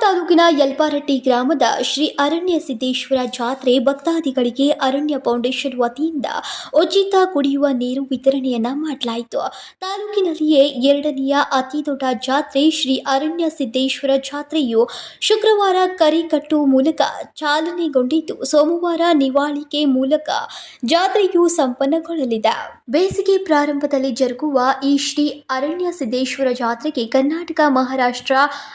ತಾಲೂಕಿನ ಯಲ್ಪಾರಟ್ಟಿ ಗ್ರಾಮದ ಶ್ರೀ ಅರಣ್ಯ ಸಿದ್ದೇಶ್ವರ ಜಾತ್ರೆ ಭಕ್ತಾದಿಗಳಿಗೆ ಅರಣ್ಯ ಫೌಂಡೇಶನ್ ವತಿಯಿಂದ ಉಚಿತ ಕುಡಿಯುವ ನೀರು ವಿತರಣೆಯನ್ನ ಮಾಡಲಾಯಿತು. ತಾಲೂಕಿನಲ್ಲಿಯೇ ಎರಡನೆಯ ಅತಿ ದೊಡ್ಡ ಜಾತ್ರೆ ಶ್ರೀ ಅರಣ್ಯ ಸಿದ್ದೇಶ್ವರ ಜಾತ್ರೆಯು ಶುಕ್ರವಾರ ಕರಿಕಟ್ಟು ಮೂಲಕ ಚಾಲನೆಗೊಂಡಿದ್ದು, ಸೋಮವಾರ ನಿವಾಳಿಕೆ ಮೂಲಕ ಜಾತ್ರೆಯು ಸಂಪನ್ನಗೊಳ್ಳಲಿದೆ. ಬೇಸಿಗೆ ಪ್ರಾರಂಭದಲ್ಲಿ ಜರುಗುವ ಈ ಶ್ರೀ ಅರಣ್ಯ ಸಿದ್ದೇಶ್ವರ ಜಾತ್ರೆಗೆ ಕರ್ನಾಟಕ, ಮಹಾರಾಷ್ಟ್ರ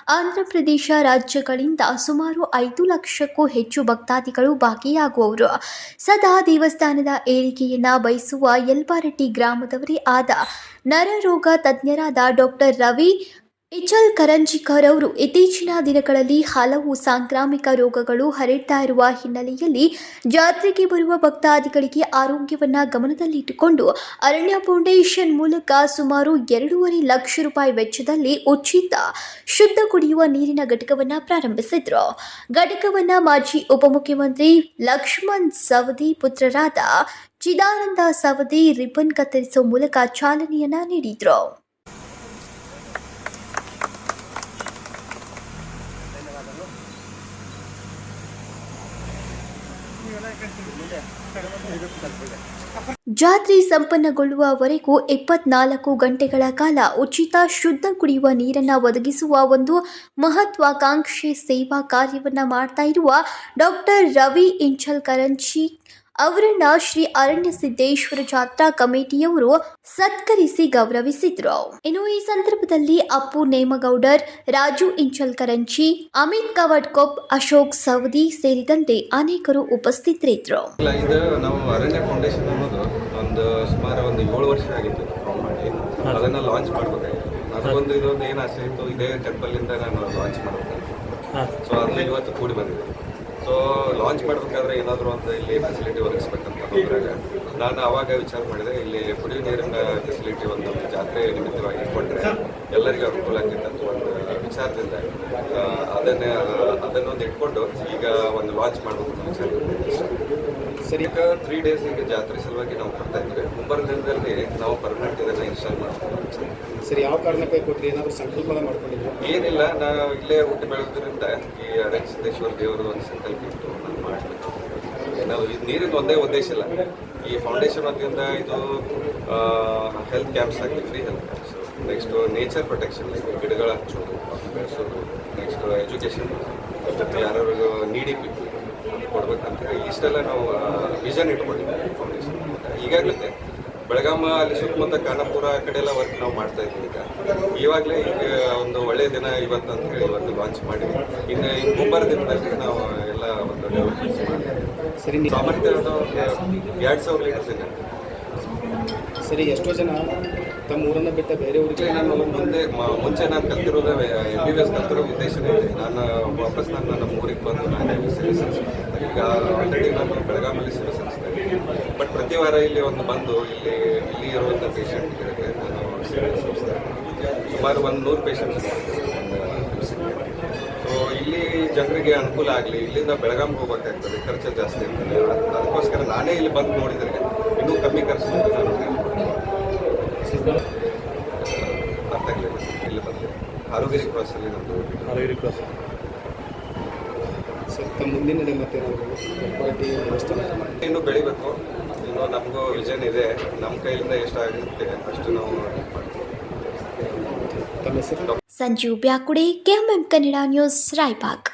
ಆಂಧ್ರಪ್ರದೇಶ ರಾಜ್ಯಗಳಿಂದ ಸುಮಾರು ಐದು ಲಕ್ಷಕ್ಕೂ ಹೆಚ್ಚು ಭಕ್ತಾದಿಗಳು ಭಾಗಿಯಾಗುವವರು. ಸದಾ ದೇವಸ್ಥಾನದ ಏಳಿಗೆಯನ್ನ ಬಯಸುವ ಯಲ್ಪಾರಟ್ಟಿ ಗ್ರಾಮದವರೇ ಆದ ನರರೋಗ ತಜ್ಞರಾದ ಡಾಕ್ಟರ್ ರವಿ ಇಚಲ್ ಕರಂಜಿಕರ್ ಅವರು ಇತ್ತೀಚಿನ ದಿನಗಳಲ್ಲಿ ಹಲವು ಸಾಂಕ್ರಾಮಿಕ ರೋಗಗಳು ಹರಡ್ತಾ ಇರುವ ಹಿನ್ನೆಲೆಯಲ್ಲಿ ಜಾತ್ರೆಗೆ ಬರುವ ಭಕ್ತಾದಿಗಳಿಗೆ ಆರೋಗ್ಯವನ್ನು ಗಮನದಲ್ಲಿಟ್ಟುಕೊಂಡು ಅರಣ್ಯ ಫೌಂಡೇಶನ್ ಮೂಲಕ ಸುಮಾರು ಎರಡೂವರೆ ಲಕ್ಷ ರೂಪಾಯಿ ವೆಚ್ಚದಲ್ಲಿ ಉಚಿತ ಶುದ್ಧ ಕುಡಿಯುವ ನೀರಿನ ಘಟಕವನ್ನು ಪ್ರಾರಂಭಿಸಿದ್ರು. ಘಟಕವನ್ನು ಮಾಜಿ ಉಪಮುಖ್ಯಮಂತ್ರಿ ಲಕ್ಷ್ಮಣ್ ಸವದಿ ಪುತ್ರರಾದ ಚಿದಾನಂದ ಸವದಿ ರಿಬ್ಬನ್ ಕತ್ತರಿಸುವ ಮೂಲಕ ಚಾಲನೆಯನ್ನ ನೀಡಿದ್ರು. ಜಾತ್ರೆ ಸಂಪನ್ನಗೊಳ್ಳುವವರೆಗೂ ಇಪ್ಪತ್ನಾಲ್ಕು ಗಂಟೆಗಳ ಕಾಲ ಉಚಿತ ಶುದ್ಧ ಕುಡಿಯುವ ನೀರನ್ನು ಒದಗಿಸುವ ಒಂದು ಮಹತ್ವಾಕಾಂಕ್ಷೆ ಸೇವಾ ಕಾರ್ಯವನ್ನ ಮಾಡ್ತಾ ಇರುವ ಡಾಕ್ಟರ್ ರವಿ ಇಂಚಲ್ ಕರಂಚಿ ಅವರನ್ನ ಶ್ರೀ ಅರಣ್ಯ ಸಿದ್ದೇಶ್ವರ ಜಾತ್ರಾ ಕಮಿಟಿಯವರು ಸತ್ಕರಿಸಿ ಗೌರವಿಸಿದ್ರು. ಇನ್ನು ಈ ಸಂದರ್ಭದಲ್ಲಿ ಅಪ್ಪು ನೇಮಗೌಡರ್ ರಾಜು ಇಂಚಲ್ ಕರಂಚಿ ಅಮಿತ್ ಕವಡ್ಕೊಪ್ ಅಶೋಕ್ ಸವದಿ ಸೇರಿದಂತೆ ಅನೇಕರು ಉಪಸ್ಥಿತರಿದ್ರು. ಇಲ್ಲ ನಾವು ಅರಣ್ಯ ಫೌಂಡೇಶನ್ ಅನ್ನೋದು ಒಂದು ಸುಮಾರು ಒಂದು ಏಳು ವರ್ಷ ಆಗಿತ್ತು ಮಾಡಿ. ಅದನ್ನ ಲಾಂಚ್ ಮಾಡ್ಬೇಕಾಗಿತ್ತು. ನನಗೊಂದು ಇದೊಂದು ಏನು ಆಸೆ ಇತ್ತು ಇದೇ ಟೆಂಪಲಿಂದ ನಾನು ಲಾಂಚ್ ಮಾಡ್ಬೇಕಾಗಿತ್ತು. ಸೊ ಅಲ್ಲಿ ಇವತ್ತು ಕೂಡಿ ಬಂದಿದೆ. ಸೊ ಲಾಂಚ್ ಮಾಡಬೇಕಾದ್ರೆ ಏನಾದರೂ ಒಂದು ಇಲ್ಲಿ ಫೆಸಿಲಿಟಿ ಒದಗಿಸ್ಬೇಕಂತ ನಾನು ಆವಾಗ ವಿಚಾರ ಮಾಡಿದೆ ಇಲ್ಲಿ ಕುಡಿಯುವ ನೀರಿನ ಫೆಸಿಲಿಟಿ ಒಂದು ಜಾತ್ರೆ ನಿಮಿತ್ತವಾಗಿ ಇಟ್ಕೊಂಡ್ರೆ ಎಲ್ಲರಿಗೂ ಅನುಕೂಲ ಆಗಿತ್ತು ಅಂತ ಒಂದು ವಿಚಾರದಿಂದ ಅದನ್ನೇ ಅದನ್ನೊಂದು ಇಟ್ಕೊಂಡು ಈಗ ಒಂದು ಲಾಂಚ್ ಮಾಡಬೇಕು ಅಂತ. ಸರಿ ಈಗ ತ್ರೀ ಡೇಸ್ ಈಗ ಜಾತ್ರೆ ಸಲುವಾಗಿ ನಾವು ಕೊಡ್ತಾ ಇದ್ದೀವಿ. ಮುಂಬರುವ ದಿನದಲ್ಲಿ ನಾವು ಪರ್ಮನೆಂಟ್ ಇದನ್ನ ಇನ್ಸ್ಟಾಲ್ ಮಾಡ್ತೀವಿ. ಸರಿ ಯಾವ ಕಾರಣಕ್ಕೆ ಕೊಟ್ಟರೆ ಏನಾದರೂ ಸಂಕಲ್ಪ ಮಾಡ್ಕೊಂಡಿದ್ರು? ಏನಿಲ್ಲ ನಾವು ಇಲ್ಲೇ ಹುಟ್ಟಿ ಬೆಳೆದ್ರಿಂದ ಈ ಅರಣ್ಯ ಸಿದ್ದೇಶ್ವರ ದೇವರು ಒಂದು ಸಂಕಲ್ಪ ಇತ್ತು ನಾನು ಮಾಡಬೇಕು. ನಾವು ಇದು ನೀರಿನ ಒಂದೇ ಉದ್ದೇಶ ಇಲ್ಲ. ಈ ಫೌಂಡೇಶನ್ ವತಿಯಿಂದ ಇದು ಹೆಲ್ತ್ ಕ್ಯಾಂಪ್ಸ್ ಆಗಲಿ free health camps next nature protection like ಗಿಡಗಳ ಹಚ್ಚೋದು ಬೆಳೆಸೋದು. ನೆಕ್ಸ್ಟ್ ಎಜುಕೇಷನ್ ಯಾರು ನೀಡಿ ಬಿಟ್ಟು ಕೊಡ್ಬೇಕಂತ ಹೇಳಿ ಇಷ್ಟೆಲ್ಲ ನಾವು ವಿಷನ್ ಇಟ್ಕೊಂಡಿದ್ದೀವಿ ಫೌಂಡೇಶನ್ ಈಗಾಗಲೇ ಬೆಳಗಾಮ ಅಲ್ಲಿ ಸುತ್ತಮುತ್ತ ಖಾನಾಪುರ ಆ ಕಡೆ ಎಲ್ಲ ವರ್ಕ್ ನಾವು ಮಾಡ್ತಾ ಇದ್ದೀವಿ ಈಗ. ಇವಾಗಲೇ ಈಗ ಒಂದು ಒಳ್ಳೆಯ ದಿನ ಇವತ್ತು ಅಂತ ಹೇಳಿ ಇವತ್ತು ಲಾಂಚ್ ಮಾಡಿದ್ವಿ. ಇನ್ನು ಈ ಮುಂಬರ ದಿನದಲ್ಲಿ ನಾವು ಎಲ್ಲ ಒಂದು ಡೆವಲಪ್ಮೆಂಟ್ಸ್ ಸರಿ ಸಾಮರ್ಥ್ಯ ಎರಡು ಸಾವಿರ ಲೀಟರ್ಸ್ ಇದೆ. ಸರಿ ಎಷ್ಟೋ ಜನ ತಮ್ಮ ಊರನ್ನ ಬಿಟ್ಟ ಬೇರೆ ಊರಿಗೆ ನಾನು ಮುಂದೆ ಮುಂಚೆ ನಾನು ಕಲ್ತಿರೋದು ಎಂ ಬಿ ಬಿ ಎಸ್ ಕಲ್ತಿರೋ ಉದ್ದೇಶನೇ ಇದೆ ನಾನು ವಾಪಸ್ ನಾನು ನಮ್ಮ ಊರಿಗೆ ಬಂದು ನಾನು ಸಿವಿಲ್ ಸಲ್ಲಿಸ್ತೀನಿ ಈಗ ಆಲ್ರೆಡಿ ನಾನು ಬೆಳಗಾವಿಯಲ್ಲಿ ಸೇವೆ ಸಲ್ಲಿಸ್ತಾ ಇದ್ದೀನಿ ಬಟ್ ಪ್ರತಿ ವಾರ ಇಲ್ಲಿ ಒಂದು ಬಂದು ಇಲ್ಲಿ ಇಲ್ಲಿ ಇರುವಂಥ ಪೇಷಂಟ್ಗಳಿಗೆ ನಾನು ಸೇವೆ ಸಲ್ಲಿಸ್ತಾ ಇದ್ದೀನಿ ಸುಮಾರು ಒಂದು ನೂರು ಪೇಷಂಟ್ಸ್ ಸೊ ಇಲ್ಲಿ ಜನರಿಗೆ ಅನುಕೂಲ ಆಗಲಿ, ಇಲ್ಲಿಂದ ಬೆಳಗಾವಿ ಹೋಗ್ಬೇಕಾಗ್ತದೆ, ಖರ್ಚು ಜಾಸ್ತಿ ಇರ್ತದೆ ಅದಕ್ಕೋಸ್ಕರ ನಾನೇ ಇಲ್ಲಿ ಬಂದು ನೋಡಿದರೆ ಇನ್ನೂ ಕಮ್ಮಿ ಖರ್ಚು ನಾನು ಅರ್ಥ ಆಗಲಿಲ್ಲ. ಇಲ್ಲಿ ಬಂದೆ? ಆರೋಗ್ಯ ಕ್ರಾಸಲ್ಲಿ ನಮ್ಮದು ಹಾವೇರಿ ಕ್ರಾಸ್ ಸರ್ ತಮ್ಮ ಮುಂದಿನ ದಿನ ಮತ್ತೆ ಪಾರ್ಟಿ ದೇವಸ್ಥಾನ ಇನ್ನೂ ಬೆಳಿಬೇಕು. ಇನ್ನೂ ನಮಗೂ ವಿಷನ್ ಇದೆ. ನಮ್ಮ ಕೈಯಿಂದ ಎಷ್ಟಾಗುತ್ತೆ ಅಷ್ಟು ನಾವು ಮಾಡ್ತೀವಿ. Sanjeev Byakude KMM Kannada news Raibag.